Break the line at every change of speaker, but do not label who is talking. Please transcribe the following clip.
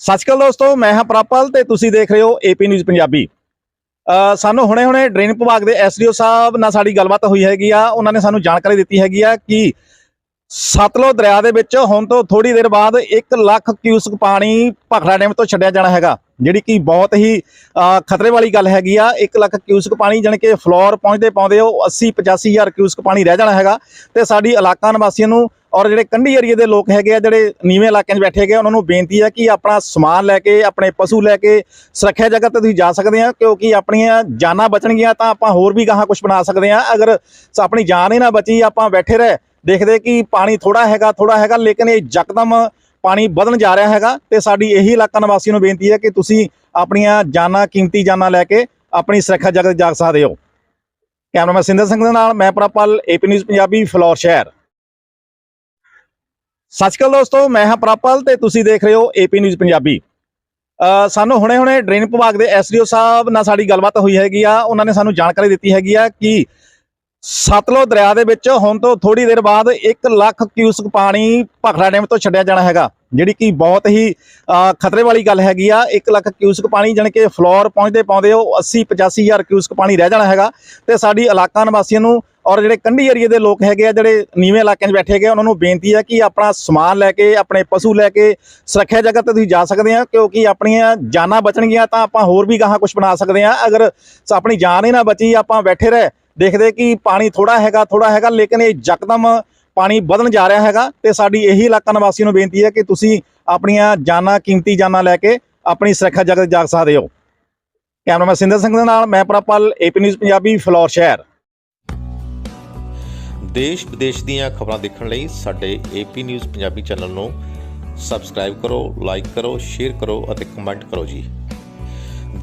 ਸਤਿ ਸ਼੍ਰੀ ਅਕਾਲ ਦੋਸਤੋ, ਮੈਂ ਹਾਂ ਪ੍ਰਾਪਲ ਤੇ ਤੁਸੀਂ ਦੇਖ ਰਹੇ ਹੋ ਏਪੀ ਨਿਊਜ਼ ਪੰਜਾਬੀ। ਸਾਨੂੰ ਹੁਣੇ-ਹੁਣੇ ਡਰੇਨ ਵਿਭਾਗ ਦੇ ਐਸਡੀਓ ਸਾਹਿਬ ਨਾਲ ਸਾਡੀ ਗੱਲਬਾਤ ਹੋਈ ਹੈਗੀ ਆ। ਉਹਨਾਂ ਨੇ ਸਾਨੂੰ ਜਾਣਕਾਰੀ ਦਿੱਤੀ ਹੈਗੀ ਆ ਕਿ ਸਤਲੁਜ ਦਰਿਆ ਦੇ ਵਿੱਚ ਹੁਣ ਤੋਂ ਥੋੜੀ ਦੇਰ ਬਾਅਦ 1 ਲੱਖ ਕਿਊਸਕ ਪਾਣੀ ਭਖੜਾ ਡੈਮ ਤੋਂ ਛੱਡਿਆ ਜਾਣਾ ਹੈਗਾ, ਜਿਹੜੀ ਕਿ ਬਹੁਤ ਹੀ ਖਤਰੇ ਵਾਲੀ ਗੱਲ ਹੈਗੀ ਆ। 1 ਲੱਖ ਕਿਊਸਕ ਪਾਣੀ ਜਾਣੀ ਕਿ ਫਲੋਰ ਪਹੁੰਚਦੇ ਪਾਉਂਦੇ ਉਹ 80 85 ਹਜ਼ਾਰ ਕਿਊਸਕ ਪਾਣੀ ਰਹਿ ਜਾਣਾ ਹੈਗਾ। ਤੇ ਸਾਡੀ ਇਲਾਕਾ ਨਿਵਾਸੀਆਂ ਨੂੰ ਔਰ ਜਿਹੜੇ ਕੰਢੀ ਏਰੀਏ ਦੇ ਲੋਕ ਹੈਗੇ ਆ ਜਿਹੜੇ ਨੀਵੇਂ ਇਲਾਕਿਆਂ 'ਚ ਬੈਠੇ ਹੈਗੇ ਆ, ਉਹਨਾਂ ਨੂੰ ਬੇਨਤੀ ਹੈ ਕਿ ਆਪਣਾ ਸਮਾਨ ਲੈ ਕੇ ਆਪਣੇ ਪਸ਼ੂ ਲੈ ਕੇ ਸੁਰੱਖਿਆ ਜਗ੍ਹਾ ਤੇ ਤੁਸੀਂ ਜਾ ਸਕਦੇ ਆ ਕਿਉਂਕਿ ਆਪਣੀਆਂ ਜਾਨਾਂ ਬਚਣਗੀਆਂ ਤਾਂ ਆਪਾਂ ਹੋਰ ਵੀ ਗਾਹਾਂ ਕੁਝ ਬਣਾ ਸਕਦੇ ਆ। ਅਗਰ ਆਪਣੀ ਜਾਨ ਹੀ ਨਾ ਬਚੀ ਆਪਾਂ ਬੈਠੇ ਰਹੇ ਦੇਖਦੇ ਕਿ ਪਾਣੀ ਥੋੜਾ ਹੈਗਾ ਥੋੜਾ ਹੈਗਾ ਲੇਕਿਨ ਇਹ ਯਕਦਮ ਪਾਣੀ ਵਧਣ ਜਾ ਰਿਹਾ ਹੈਗਾ ਤੇ ਸਾਡੀ ਇਹੀ ਇਲਾਕਾ ਨਿਵਾਸੀਆਂ ਨੂੰ ਬੇਨਤੀ ਹੈ ਕਿ ਤੁਸੀਂ ਆਪਣੀਆਂ ਜਾਨਾਂ ਕੀਮਤੀ ਜਾਨਾਂ ਲੈ ਕੇ ਆਪਣੀ ਸੁਰੱਖਿਆ ਜਗਤ ਜਾਗ ਸਕਦੇ ਹੋ। ਕੈਮਰਾਮੈਨ ਸਿੰਦਰ ਸਿੰਘ ਦੇ ਨਾਲ ਮੈਂ ਪ੍ਰਪਲ ਏਪੀ ਨਿਊਜ਼ ਪੰਜਾਬੀ ਫਲੋਰ ਸ਼ਹਿਰ। ਸਤਿ ਸ਼੍ਰੀ ਅਕਾਲ ਦੋਸਤੋ, ਮੈਂ ਹਾਂ ਪ੍ਰਾਪਲ ਤੇ ਤੁਸੀਂ ਦੇਖ ਰਹੇ ਹੋ ਏਪੀ ਨਿਊਜ਼ ਪੰਜਾਬੀ। ਸਾਨੂੰ ਹੁਣੇ-ਹੁਣੇ ਡਰੇਨ ਵਿਭਾਗ ਦੇ ਐਸਡੀਓ ਸਾਹਿਬ ਨਾਲ ਸਾਡੀ ਗੱਲਬਾਤ ਹੋਈ ਹੈਗੀ ਆ। ਉਹਨਾਂ ਨੇ ਸਾਨੂੰ ਜਾਣਕਾਰੀ ਦਿੱਤੀ ਹੈਗੀ ਆ ਕਿ ਸਤਲੁਜ ਦਰਿਆ ਦੇ ਵਿੱਚ ਹੁਣ ਤੋਂ ਥੋੜੀ ਦੇਰ ਬਾਅਦ 1 ਲੱਖ ਕਿਊਸਕ ਪਾਣੀ ਭਖੜਾ ਡੈਮ ਤੋਂ ਛੱਡਿਆ ਜਾਣਾ ਹੈਗਾ ਜਿਹੜੀ ਕਿ ਬਹੁਤ ਹੀ ਖਤਰੇ ਵਾਲੀ ਗੱਲ ਹੈਗੀ ਆ। 1 ਲੱਖ ਕਿਊਸਕ ਪਾਣੀ ਜਾਣੀ ਕਿ ਫਲੋਰ ਪਹੁੰਚਦੇ ਪਾਉਂਦੇ ਉਹ 80 85 ਹਜ਼ਾਰ ਕਿਊਸਕ ਪਾਣੀ ਰਹਿ ਜਾਣਾ ਹੈਗਾ ਤੇ ਸਾਡੀ ਇਲਾਕਾ ਨਿਵਾਸੀਆਂ ਨੂੰ ਔਰ ਜਿਹੜੇ ਕੰਢੀ ਏਰੀਏ ਦੇ ਲੋਕ ਹੈਗੇ ਆ ਜਿਹੜੇ ਨੀਵੇਂ ਇਲਾਕਿਆਂ 'ਚ ਬੈਠੇ ਹੈਗੇ ਆ, ਉਹਨਾਂ ਨੂੰ ਬੇਨਤੀ ਹੈ ਕਿ ਆਪਣਾ ਸਮਾਨ ਲੈ ਕੇ ਆਪਣੇ ਪਸ਼ੂ ਲੈ ਕੇ ਸੁਰੱਖਿਆ ਜਗ੍ਹਾ ਤੇ ਤੁਸੀਂ ਜਾ ਸਕਦੇ ਆ ਕਿਉਂਕਿ ਆਪਣੀਆਂ ਜਾਨਾਂ ਬਚਣਗੀਆਂ ਤਾਂ ਆਪਾਂ ਹੋਰ ਵੀ ਗਾਹਾਂ ਕੁਝ ਬਣਾ ਸਕਦੇ ਆ। ਅਗਰ ਆਪਣੀ ਜਾਨ ਹੀ ਨਾ ਬਚੀ ਆਪਾਂ ਬੈਠੇ ਰਹੇ ਦੇਖਦੇ ਕਿ ਪਾਣੀ ਥੋੜਾ ਹੈਗਾ ਥੋੜਾ ਹੈਗਾ, ਲੇਕਿਨ ਇਹ ਯਕਦਮ ਪਾਣੀ ਵਧਣ ਜਾ ਰਿਹਾ ਹੈਗਾ ਤੇ ਸਾਡੀ ਇਹੀ ਇਲਾਕਾ ਨਿਵਾਸੀ ਨੂੰ ਬੇਨਤੀ ਹੈ ਕਿ ਤੁਸੀਂ ਆਪਣੀਆਂ ਜਾਨਾਂ, ਕੀਮਤੀ ਜਾਨਾਂ ਲੈ ਕੇ ਆਪਣੀ ਸੁਰੱਖਿਆ ਜਗਤ ਜਾਗ ਸਕਦੇ ਹੋ। ਕੈਮਰਾਮੈਨ ਸਿੰਦਰ ਸਿੰਘ ਦੇ ਨਾਲ ਮੈਂ ਪ੍ਰਪਲ, ਏਪੀ ਨਿਊਜ਼ ਪੰਜਾਬੀ, ਫਲੋਰ ਸ਼ਹਿਰ।
ਦੇਸ਼ ਵਿਦੇਸ਼ ਦੀਆਂ ਖਬਰਾਂ ਦੇਖਣ ਲਈ ਸਾਡੇ ਏਪੀ ਨਿਊਜ਼ ਪੰਜਾਬੀ ਚੈਨਲ ਨੂੰ ਸਬਸਕ੍ਰਾਈਬ ਕਰੋ, ਲਾਈਕ ਕਰੋ, ਸ਼ੇਅਰ ਕਰੋ ਅਤੇ ਕਮੈਂਟ ਕਰੋ ਜੀ।